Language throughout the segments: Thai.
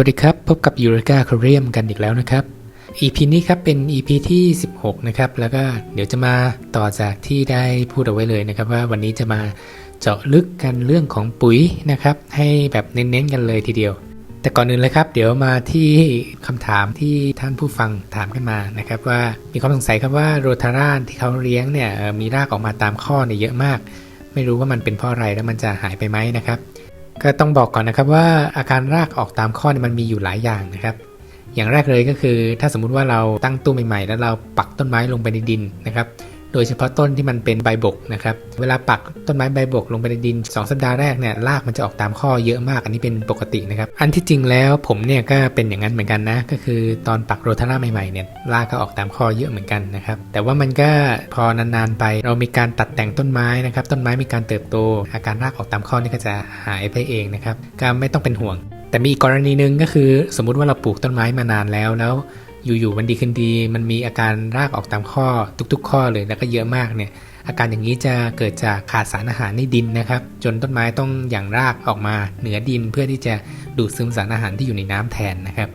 วัสดีครับ พบกับยูริกาคาเรียมกันอีกแล้วนะครับ EP นี้ครับเป็น EP ที่ 16 นะครับ แล้วก็เดี๋ยวจะมาต่อจากที่ได้พูดเอาไว้เลยนะครับ ว่าวันนี้จะมาเจาะลึกกันเรื่องของปุ๋ยนะครับ ให้แบบเน้นๆกันเลยทีเดียว แต่ก่อนอื่นเลยครับ เดี๋ยวมาที่คำถามที่ท่านผู้ฟังถามกันมานะครับว่ามีความสงสัยครับว่าโรทารานที่เขาเลี้ยงเนี่ยมีรากออกมาตามข้อเนี่ยเยอะมาก ไม่รู้ว่ามันเป็นเพราะอะไรแล้วมันจะหายไปไหมนะครับ ก็ต้องบอกก่อนนะครับว่าอาการรากออกตามข้อมันมีอยู่หลายอย่างนะครับ อย่างแรกเลยก็คือ ถ้าสมมุติว่าเราตั้งตู้ใหม่ๆ แล้วเราปักต้นไม้ลงไปในดินนะครับ โดยเฉพาะต้นที่มันเป็นใบบกนะครับ เวลาปักต้นไม้ใบบกลงไปในดิน 2 สัปดาห์แรกเนี่ยรากมันจะออกตามข้อเยอะมากอันนี้เป็นปกตินะครับ อันที่จริงแล้วผมเนี่ยก็เป็นอย่างนั้นเหมือนกันนะ ก็คือตอนปักโรทาร่าใหม่ๆเนี่ยรากก็ออกตามข้อเยอะเหมือนกันนะครับ แต่ว่ามันก็พอนานๆไปเรามีการตัดแต่งต้นไม้นะครับ ต้นไม้มีการเติบโต อาการรากออกตามข้อนี่ก็จะหายไปเองนะครับก็ไม่ต้องเป็นห่วง แต่มีอีกกรณีหนึ่งก็คือ สมมุติว่าเราปลูกต้นไม้มานานแล้วแล้ว อยู่ๆวันดีขึ้นดี มันมีอาการรากออกตามข้อทุก ๆ ข้อเลยแล้วก็เยอะมากเนี่ยอาการอย่างนี้จะเกิดจากขาดสารอาหารในดินนะครับ จนต้นไม้ต้องหย่างรากออกมาเหนือดินเพื่อที่จะดูดซึมสารอาหารที่อยู่ในน้ำแทนนะครับ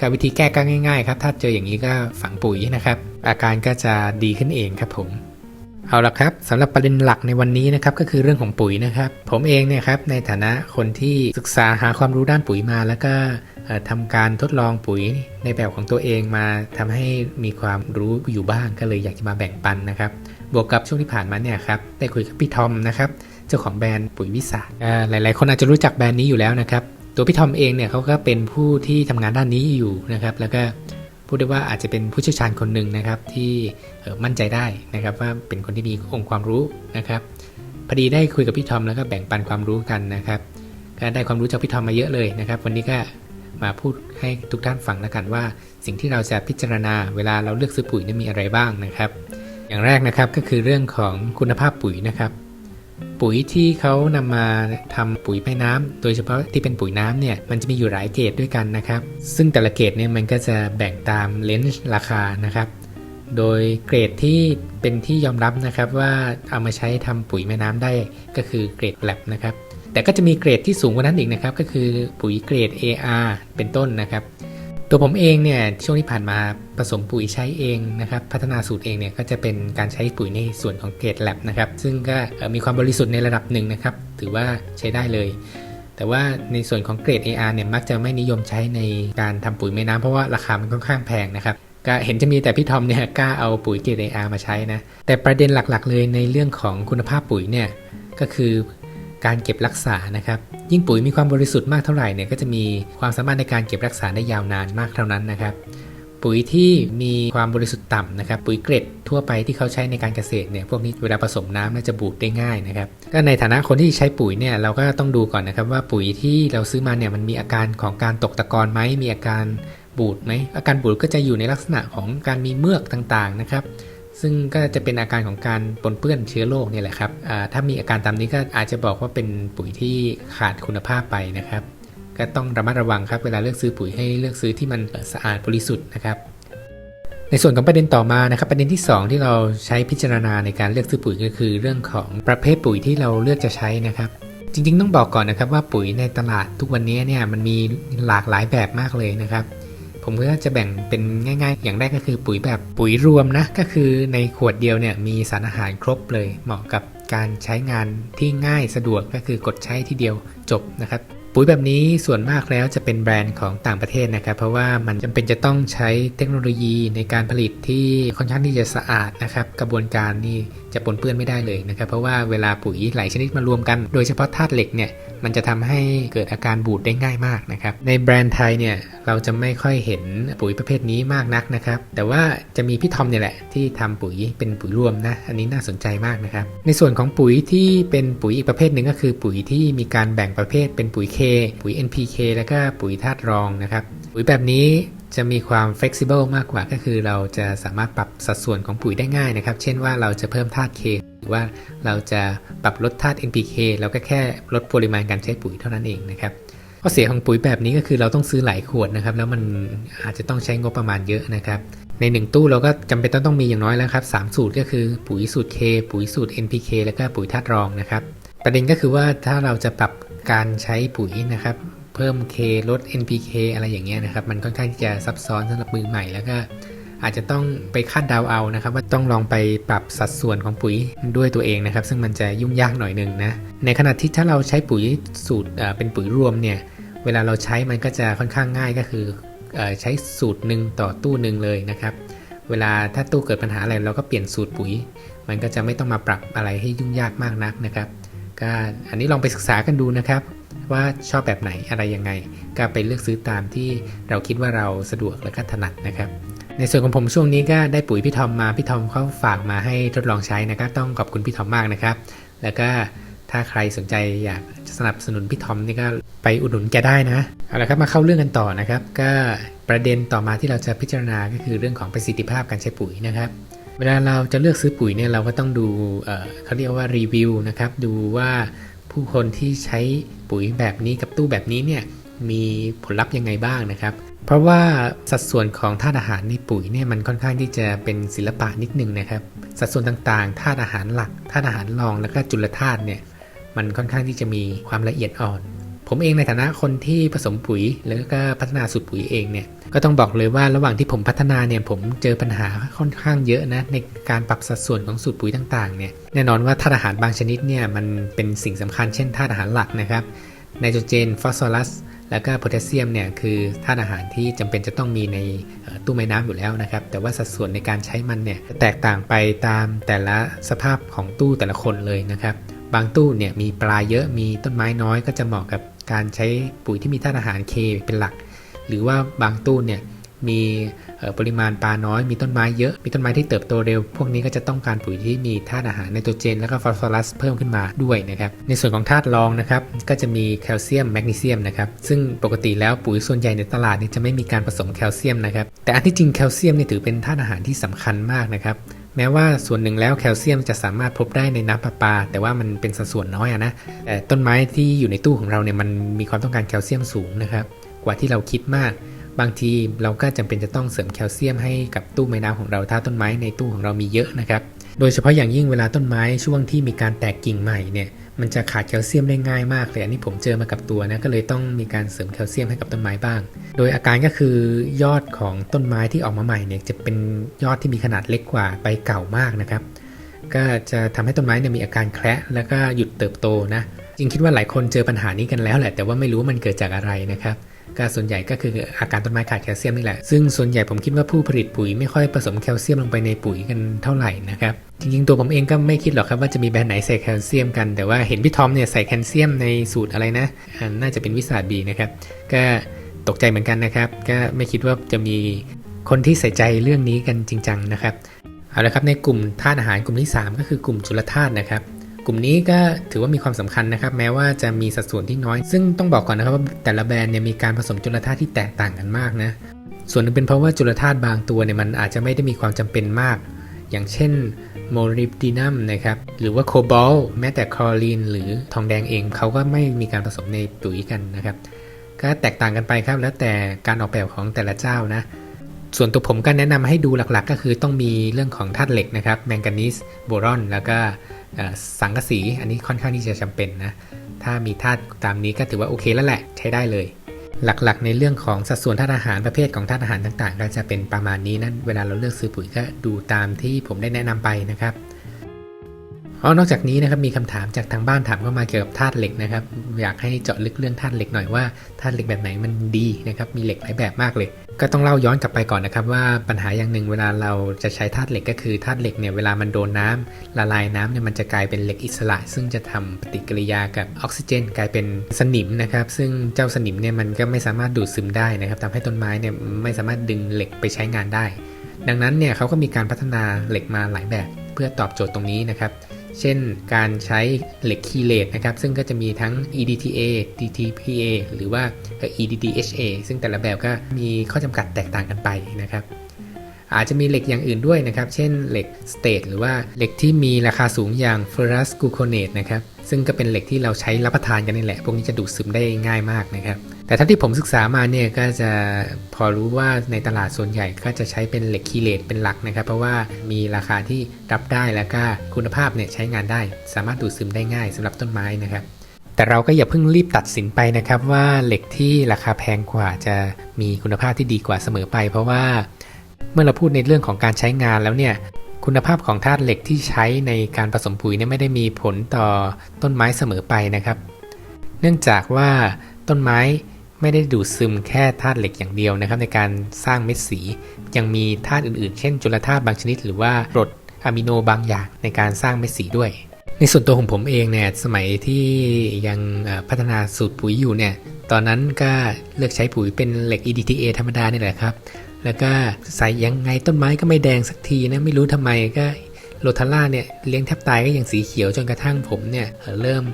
การวิธีแก้ก็ง่ายๆครับถ้าเจออย่างนี้ก็ฝังปุ๋ยนะครับ อาการก็จะดีขึ้นเองครับผม เอาละครับสำหรับประเด็นหลักในวันนี้นะครับก็คือเรื่องของปุ๋ยนะครับ ผมเองเนี่ยครับในฐานะคนที่ศึกษาหาความรู้ด้านปุ๋ยมา แล้วก็ทำการทดลองปุ๋ยในแบบของตัวเองมาทำให้มีความรู้อยู่บ้างก็เลยอยากจะมาแบ่งปันนะครับ บวกกับช่วงที่ผ่านมาเนี่ยครับได้คุยกับพี่ทอมนะครับเจ้าของแบรนด์ปุ๋ยวิสาอ่าหลาย ๆ คนอาจจะรู้จักแบรนด์นี้อยู่แล้วนะครับ ตัวพี่ทอมเองเนี่ยเขาก็เป็นผู้ที่ทำงานด้านนี้อยู่นะครับ แล้วก็ พูดได้ว่าอาจจะเป็นผู้เชี่ยวชาญคนหนึ่งนะครับที่ออมั่นใจได้นะครับว่าเป็นคนที่มีองค์ความรู้นะครับพอดีได้คุยกับพี่ทอมแล้วก็แบ่งปันความรู้กันนะครับก็ได้ความรู้จากพี่ทอมมาเยอะเลยนะครับ วันนี้ก็มาพูดให้ทุกท่านฟังแล้วกันว่า สิ่งที่เราจะพิจารณาเวลาเราเลือกซื้อปุ๋ยเนี่มีอะไรบ้างนะครับ อย่างแรกนะครับก็คือเรื่องของคุณภาพปุ๋ยนะครับ ปุ๋ยที่เขานำมาทำปุ๋ยแม่น้ำโดยเฉพาะที่เป็นปุ๋ยน้ำเนี่ยมันจะมีอยู่หลายเกรดด้วยกันนะครับ ซึ่งแต่ละเกรดเนี่ยมันก็จะแบ่งตามเลนส์ราคานะครับ โดยเกรดที่เป็นที่ยอมรับนะครับว่าเอามาใช้ทำปุ๋ยแม่น้ำได้ก็คือเกรดแลบนะครับ แต่ก็จะมีเกรดที่สูงกว่านั้นอีกนะครับ ก็คือปุ๋ยเกรด AR เป็นต้นนะครับ ตัวผมเองเนี่ยช่วงที่ผ่านมาผสมปุ๋ยใช้เองนะครับพัฒนาสูตรเองเนี่ยก็จะเป็นการใช้ปุ๋ยในส่วนของเกรดแลบนะครับซึ่งก็มีความบริสุทธิ์ในระดับหนึ่งนะครับถือว่าใช้ได้เลย แต่ว่าในส่วนของเกรด AR เนี่ยมักจะไม่นิยมใช้ในการทำปุ๋ยแม่น้ำเพราะว่าราคามันค่อนข้างแพงนะครับก็เห็นจะมีแต่พี่ทอมเนี่ยกล้าเอาปุ๋ยเกรด AR มาใช้นะแต่ประเด็นหลักๆ เลยในเรื่องของคุณภาพปุ๋ยเนี่ยก็คือ การเก็บรักษานะครับ ยิ่งปุ๋ยมีความบริสุทธิ์มากเท่าไหร่เนี่ยก็จะมีความสามารถในการเก็บรักษาได้ยาวนานมากเท่านั้นนะครับ ปุ๋ยที่มีความบริสุทธิ์ต่ำนะครับ ปุ๋ยเกรดทั่วไปที่เขาใช้ในการเกษตรเนี่ยพวกนี้เวลาผสมน้ำน่าจะบูดได้ง่ายนะครับก็ในฐานะคนที่ใช้ปุ๋ยเนี่ยเราก็ต้องดูก่อนนะครับ ว่าปุ๋ยที่เราซื้อมาเนี่ยมันมีอาการของการตกตะกอนไหมมีอาการบูดไหมอาการบูดก็จะอยู่ในลักษณะของการมีเมือกต่างๆนะครับ ซึ่งก็จะเป็นอาการของการปนเปื้อนเชื้อโรคเนี่ยแหละครับถ้ามีอาการตามนี้ก็อาจจะบอกว่าเป็นปุ๋ยที่ขาดคุณภาพไปนะครับ ก็ต้องระมัดระวังครับเวลาเลือกซื้อปุ๋ยให้เลือกซื้อที่มันสะอาดบริสุทธิ์นะครับ ในส่วนของประเด็นต่อมานะครับ ประเด็นที่ 2 ที่เราใช้พิจารณาในการเลือกซื้อปุ๋ยก็คือ เรื่องของประเภทปุ๋ยที่เราเลือกจะใช้นะครับจริงๆ ต้องบอกก่อนนะครับว่าปุ๋ยในตลาดทุกวันนี้เนี่ยมันมีหลากหลายแบบมากเลยนะครับ ผมก็จะแบ่งเป็นง่าย ๆ อย่างแรกก็คือปุ๋ยแบบปุ๋ยรวมนะ ก็คือในขวดเดียวเนี่ยมีสารอาหารครบเลย เหมาะกับการใช้งานที่ง่ายสะดวกก็คือกดใช้ทีเดียวจบนะครับ ปุ๋ยแบบนี้ส่วนมากแล้วจะเป็นแบรนด์ของต่างประเทศนะครับ เพราะว่ามันจำเป็นจะต้องใช้เทคโนโลยีในการผลิตที่ค่อนข้างที่จะสะอาดนะครับ กระบวนการนี่จะปนเปื้อนไม่ได้เลยนะครับ เพราะว่าเวลาปุ๋ยหลายชนิดมารวมกัน โดยเฉพาะธาตุเหล็กเนี่ยมันจะทำให้เกิดอาการบูดได้ง่ายมากนะครับ ในแบรนด์ไทยเนี่ยเราจะไม่ค่อยเห็นปุ๋ยประเภทนี้มากนักนะครับ แต่ว่าจะมีพี่ทอมเนี่ยแหละที่ทำปุ๋ยเป็นปุ๋ยรวมนะ อันนี้น่าสนใจมากนะครับ ในส่วนของปุ๋ยที่เป็นปุ๋ยอีกประเภทหนึ่งก็คือ ปุ๋ยที่มีการแบ่งประเภทเป็นปุ๋ย K ปุ๋ย NPK แล้วก็ปุ๋ยธาตุรองนะครับ ปุ๋ยแบบนี้จะมีความ flexible มากกว่าก็คือเราจะสามารถปรับสัดส่วนของปุ๋ยได้ง่ายนะครับ เช่นว่าเราจะเพิ่มธาตุ K หรือว่าเราจะปรับลดธาตุ NPK เราก็แค่ลดปริมาณการใช้ปุ๋ยเท่านั้นเองนะครับข้อเสียของปุ๋ยแบบนี้ก็คือเราต้องซื้อหลายขวดนะครับ แล้วมันอาจจะต้องใช้งบประมาณเยอะนะครับ ใน 1 ตู้เราก็จำเป็นต้องต้องมีอย่างน้อยแล้วครับ3สูตรก็คือปุ๋ยสูตร K ปุ๋ยสูตร NPK แล้วก็ปุ๋ยธาตุรองนะครับ ประเด็นก็คือว่าถ้าเราจะปรับ การใช้ปุ๋ยนะครับ เพิ่ม K ลด NPK อะไรอย่างเงี้ยนะครับ มันค่อนข้างที่จะซับซ้อนสำหรับมือใหม่แล้วก็อาจจะต้องไปคาดเดาเอานะครับ ว่าต้องลองไปปรับสัดส่วนของปุ๋ยด้วยตัวเองนะครับ ซึ่งมันจะยุ่งยากหน่อยหนึ่งนะ ในขณะที่ถ้าเราใช้ปุ๋ยสูตรเป็นปุ๋ยรวมเนี่ย เวลาเราใช้มันก็จะค่อนข้างง่ายก็คือใช้สูตรหนึ่งต่อตู้หนึ่งเลยนะครับ เวลาถ้าตู้เกิดปัญหาอะไรเราก็เปลี่ยนสูตรปุ๋ย มันก็จะไม่ต้องมาปรับอะไรให้ยุ่งยากมากนักนะครับ ก็อันนี้ลองไปศึกษากันดูนะครับ ว่าชอบแบบไหนอะไรยังไง ก็ไปเลือกซื้อตามที่เราคิดว่าเราสะดวกและก็ถนัดนะครับ ในส่วนของผมช่วงนี้ก็ได้ปุ๋ยพี่ทอมมาพี่ทอมเขาฝากมาให้ทดลองใช้นะครับ ต้องขอบคุณพี่ทอมมากนะครับ แล้วก็ถ้าใครสนใจอยากจะสนับสนุนพี่ทอมนี่ก็ไปอุดหนุนแกได้นะเอาละครับมาเข้าเรื่องกันต่อนะครับ ก็ประเด็นต่อมาที่เราจะพิจารณาก็คือเรื่องของประสิทธิภาพการใช้ปุ๋ยนะครับ เวลาเราจะเลือกซื้อปุ๋ยเนี่ยเราก็ต้องดูเอ่อเขาเรียกว่ารีวิวนะครับดูว่าผู้คนที่ใช้ปุ๋ยแบบนี้กับตู้แบบนี้เนี่ยมีผลลัพธ์ยังไงบ้างนะครับ เพราะว่าสัดส่วนของธาตุอาหารในปุ๋ยเนี่ยมันค่อนข้างที่จะเป็นศิลปะนิดนึงนะครับ สัดส่วนต่างๆธาตุอาหารหลักธาตุอาหารรองแล้วก็จุลธาตุเนี่ยมันค่อนข้างที่จะมีความละเอียดอ่อน ผมเองในฐานะคนที่ผสมปุ๋ยแล้วก็พัฒนาสูตรปุ๋ยเองเนี่ยก็ต้องบอกเลยว่าระหว่างที่ผมพัฒนาเนี่ยผมเจอปัญหาค่อนข้างเยอะนะในการปรับสัดส่วนของสูตรปุ๋ยต่างๆเนี่ยแน่นอนว่าธาตุอาหารบางชนิดเนี่ยมันเป็นสิ่งสำคัญเช่นธาตุอาหารหลักนะครับไนโตรเจนฟอสฟอรัสแล้วก็โพแทสเซียมเนี่ยคือธาตุอาหารที่จำเป็นจะต้องมีในตู้ไม้น้ำอยู่แล้วนะครับ แต่ว่าสัดส่วนในการใช้มันเนี่ยแตกต่างไปตามแต่ละสภาพของตู้แต่ละคนเลยนะครับ บางตู้เนี่ยมีปลาเยอะมีต้นไม้น้อย ก็จะเหมาะกับการใช้ปุ๋ยที่มีธาตุอาหารเคเป็นหลัก หรือว่าบางตู้เนี่ยมีปริมาณปลาน้อย มีต้นไม้เยอะมีต้นไม้ที่เติบโตเร็ว พวกนี้ก็จะต้องการปุ๋ยที่มีธาตุอาหารไนโตรเจน แล้วก็ฟอสฟอรัสเพิ่มขึ้นมาด้วยนะครับในส่วนของธาตุรองนะครับก็จะมีแคลเซียมแมกนีเซียมนะครับซึ่งปกติแล้วปุ๋ยส่วนใหญ่ในตลาดเนี่ยจะไม่มีการผสมแคลเซียมนะครับแต่อันที่จริงแคลเซียมเนี่ยถือเป็นธาตุอาหารที่สำคัญมากนะครับ แม้ว่าส่วนหนึ่งแล้วแคลเซียมจะสามารถพบได้ในน้ำประปา แต่ว่ามันเป็นสัดส่วนน้อยอะนะแต่ต้นไม้ที่อยู่ในตู้ของเราเนี่ยมันมีความต้องการแคลเซียมสูงนะครับ กว่าที่เราคิดมาก บางทีเราก็จำเป็นจะต้องเสริมแคลเซียมให้กับตู้ไม้น้ำของเราถ้าต้นไม้ในตู้ของเรามีเยอะนะครับ โดยเฉพาะอย่างยิ่งเวลาต้นไม้ช่วงที่มีการแตกกิ่งใหม่เนี่ย มันจะขาดแคลเซียมได้ง่ายมากเลยอันนี้ผมเจอมากับตัวนะก็เลยต้องมีการเสริมแคลเซียมให้กับต้นไม้บ้าง โดยอาการก็คือยอดของต้นไม้ที่ออกมาใหม่เนี่ยจะเป็นยอดที่มีขนาดเล็กกว่าใบเก่ามากนะครับก็จะทำให้ต้นไม้เนี่ยมีอาการแคระแล้วก็หยุดเติบโตนะจริงคิดว่าหลายคนเจอปัญหานี้กันแล้วแหละแต่ว่าไม่รู้ว่ามันเกิดจากอะไรนะครับ ก็ส่วนใหญ่ก็คืออาการต้นไม้ขาดแคลเซียมนี่แหละ ซึ่งส่วนใหญ่ผมคิดว่าผู้ผลิตปุ๋ยไม่ค่อยผสมแคลเซียมลงไปในปุ๋ยกันเท่าไหร่นะครับ จริงๆ ตัวผมเองก็ไม่คิดหรอกครับว่าจะมีแบรนด์ไหนใส่แคลเซียมกัน แต่ว่าเห็นพี่ทอมเนี่ยใส่แคลเซียมในสูตรอะไรนะ น่าจะเป็นวิสาบีนะครับ ก็ตกใจเหมือนกันนะครับ ก็ไม่คิดว่าจะมีคนที่ใส่ใจเรื่องนี้กันจริงจังนะครับ เอาละครับในกลุ่มธาตุอาหารกลุ่มที่ 3 ก็คือกลุ่มจุลธาตุนะครับ ลุ่มนี้ก็ถือว่ามีความสำคัญนะครับ แม้ว่าจะมีสัดส่วนที่น้อย ซึ่งต้องบอกก่อนนะครับว่าแต่ละแบรนด์เนี่ยมีการผสมจุลธาตุที่แตกต่างกันมากนะ ส่วนหนึงเป็นเพราะว่าจุลธาตุบางตัวเนี่ยมันอาจจะไม่ได้มีความจำเป็นมาก อย่างเช่นโมลิบดีนัมนะครับ หรือว่าโคบอลต์แม้แต่คลอรีนหรือทองแดงเองเขาก็ไม่มีการผสมในปุ๋ยกันนะครับ ก็แตกต่างกันไปครับแล้วแต่การออกแบบของแต่ละเจ้านะ ส่วนตัวผมก็แนะนำให้ดูหลักๆ ก็คือต้องมีเรื่องของธาตุเหล็กนะครับ แมงกานีสโบรอน แล้วก็สังกะสี อันนี้ค่อนข้างที่จะจำเป็นนะ ถ้ามีธาตุตามนี้ก็ถือว่าโอเคแล้วแหละใช้ได้เลย หลักๆ ในเรื่องของสัดส่วนธาตุอาหารประเภทของธาตุอาหารต่างๆ ก็จะเป็นประมาณนี้นั้นเวลาเราเลือกซื้อปุ๋ยก็ดูตามที่ผมได้แนะนำไปนะครับอ๋อนอกจากนี้นะครับมีคำถามจากทางบ้านถามเข้ามาเกี่ยวกับธาตุเหล็กนะครับ อยากให้เจาะลึกเรื่องธาตุเหล็กหน่อยว่าธาตุเหล็กแบบไหนมันดีนะครับ มีเหล็กหลายแบบมากเลย ก็ต้องเล่าย้อนกลับไปก่อนนะครับว่าปัญหาอย่างหนึ่งเวลาเราจะใช้ธาตุเหล็กก็คือธาตุเหล็กเนี่ยเวลามันโดนน้ำละลายน้ำเนี่ยมันจะกลายเป็นเหล็กอิสระ ซึ่งจะทำปฏิกิริยากับออกซิเจน กลายเป็นสนิมนะครับ ซึ่งเจ้าสนิมเนี่ยมันก็ไม่สามารถดูดซึมได้นะครับทำให้ต้นไม้เนี่ยไม่สามารถดึงเหล็กไปใช้งานได้ ดังนั้นเนี่ยเขาก็มีการพัฒนาเหล็กมาหลายแบบ เพื่อตอบโจทย์ตรงนี้นะครับ เช่นการใช้เหล็กคีเลตนะครับ ซึ่งก็จะมีทั้ง EDTA DTPA หรือว่า EDDHA ซึ่งแต่ละแบบก็มีข้อจำกัดแตกต่างกันไปนะครับ อาจจะมีเหล็กอย่างอื่นด้วยนะครับ เช่นเหล็กสเตทหรือว่าเหล็กที่มีราคาสูงอย่างเฟอรัสกูโคเนตนะครับซึ่งก็เป็นเหล็กที่เราใช้รับประทานกันนี่แหละ พวกนี้จะดูดซึมได้ง่ายมากนะครับ แต่ถ้าที่ผมศึกษามาเนี่ยก็จะพอรู้ว่าในตลาดส่วนใหญ่ก็จะใช้เป็นเหล็กคีเลตเป็นหลักนะครับ เพราะว่ามีราคาที่รับได้แล้วก็คุณภาพเนี่ยใช้งานได้ สามารถดูดซึมได้ง่ายสำหรับต้นไม้นะครับแต่เราก็อย่าเพิ่งรีบตัดสินไปนะครับว่าเหล็กที่ราคาแพงกว่าจะมีคุณภาพที่ดีกว่าเสมอไป เพราะว่า เมื่อเราพูดในเรื่องของการใช้งานแล้วเนี่ยคุณภาพของธาตุเหล็กที่ใช้ในการผสมปุ๋ยเนี่ยไม่ได้มีผลต่อต้นไม้เสมอไปนะครับ เนื่องจากว่าต้นไม้ไม่ได้ดูดซึมแค่ธาตุเหล็กอย่างเดียวนะครับ ในการสร้างเม็ดสี ยังมีธาตุอื่นๆ เช่น จุลธาตุบางชนิด หรือว่ากรดอะมิโนบางอย่างในการสร้างเม็ดสีด้วย ในส่วนตัวของผมเองเนี่ยสมัยที่ยังพัฒนาสูตรปุ๋ยอยู่เนี่ยตอนนั้นก็เลือกใช้ปุ๋ยเป็นเหล็ก EDTA ธรรมดานี่แหละครับ แล้วก็ใส่ยังไงต้นไม้ก็ไม่แดงสักทีนะไม่รู้ทำไมก็โลทาร่าเนี่ยเลี้ยงแทบตายก็ยังสีเขียวจนกระทั่งผมเนี่ยเริ่ม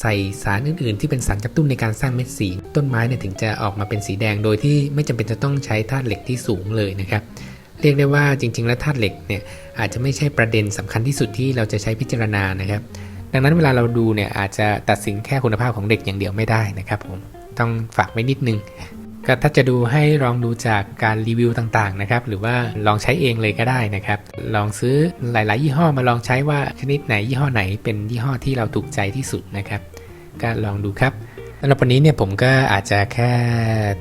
ใส่สารอื่นๆ ที่เป็นสารกระตุ้นในการสร้างเม็ดสี ต้นไม้เนี่ยถึงจะออกมาเป็นสีแดงโดยที่ไม่จำเป็นจะต้องใช้ธาตุเหล็กที่สูงเลยนะครับเรียกได้ว่าจริง ๆ แล้วธาตุเหล็กเนี่ยอาจจะไม่ใช่ประเด็นสำคัญที่สุดที่เราจะใช้พิจารณานะครับ ดังนั้นเวลาเราดูเนี่ยอาจจะตัดสินแค่คุณภาพของเด็กอย่างเดียวไม่ได้นะครับผมต้องฝากไว้นิดนึง ก็ถ้าจะดูให้ลองดูจากการรีวิวต่างๆนะครับ หรือว่าลองใช้เองเลยก็ได้นะครับ ลองซื้อหลาย ๆ ยี่ห้อมาลองใช้ว่าชนิดไหนยี่ห้อไหนเป็นยี่ห้อที่เราถูกใจที่สุดนะครับ ก็ลองดูครับสำหรับวันนี้เนี่ยผมก็อาจจะแค่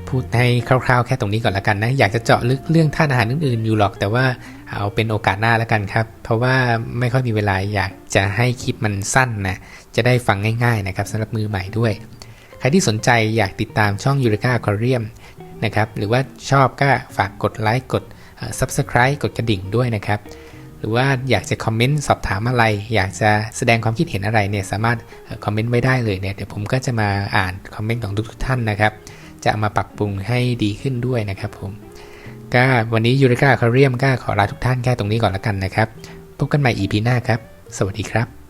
พูดให้คร่าว ๆ แค่ตรงนี้ก่อนละกันนะอยากจะเจาะลึกเรื่องท่าตุอาหารอื่นๆอยู่หรอก แต่ว่าเอาเป็นโอกาสหน้าล้วกันครับ เพราะว่าไม่ค่อยมีเวลาอยากจะให้คลิปมันสั้นนะจะได้ฟังง่าย ๆ นะครับสำหรับมือใหม่ด้วย ใครที่สนใจอยากติดตามช่อง Eureka Aquarium นะครับหรือว่าชอบก็ฝากกดไลค์กด Subscribe กดกระดิ่งด้วยนะครับ หรือว่าอยากจะคอมเมนต์สอบถามอะไร อยากจะแสดงความคิดเห็นอะไรเนี่ยสามารถคอมเมนต์ไว้ได้เลยเนี่ยเดี๋ยวผมก็จะมาอ่านคอมเมนต์ของทุกๆท่านนะครับ จะามาปรับปรุงให้ดีขึ้นด้วยนะครับผมก็วันนี้ยูริกาคาเรียมก็ขอลาทุกท่านแค่ตรงนี้ก่อนละกันนะครับ พบกันใหม่ EP หน้าครับ สวัสดีครับ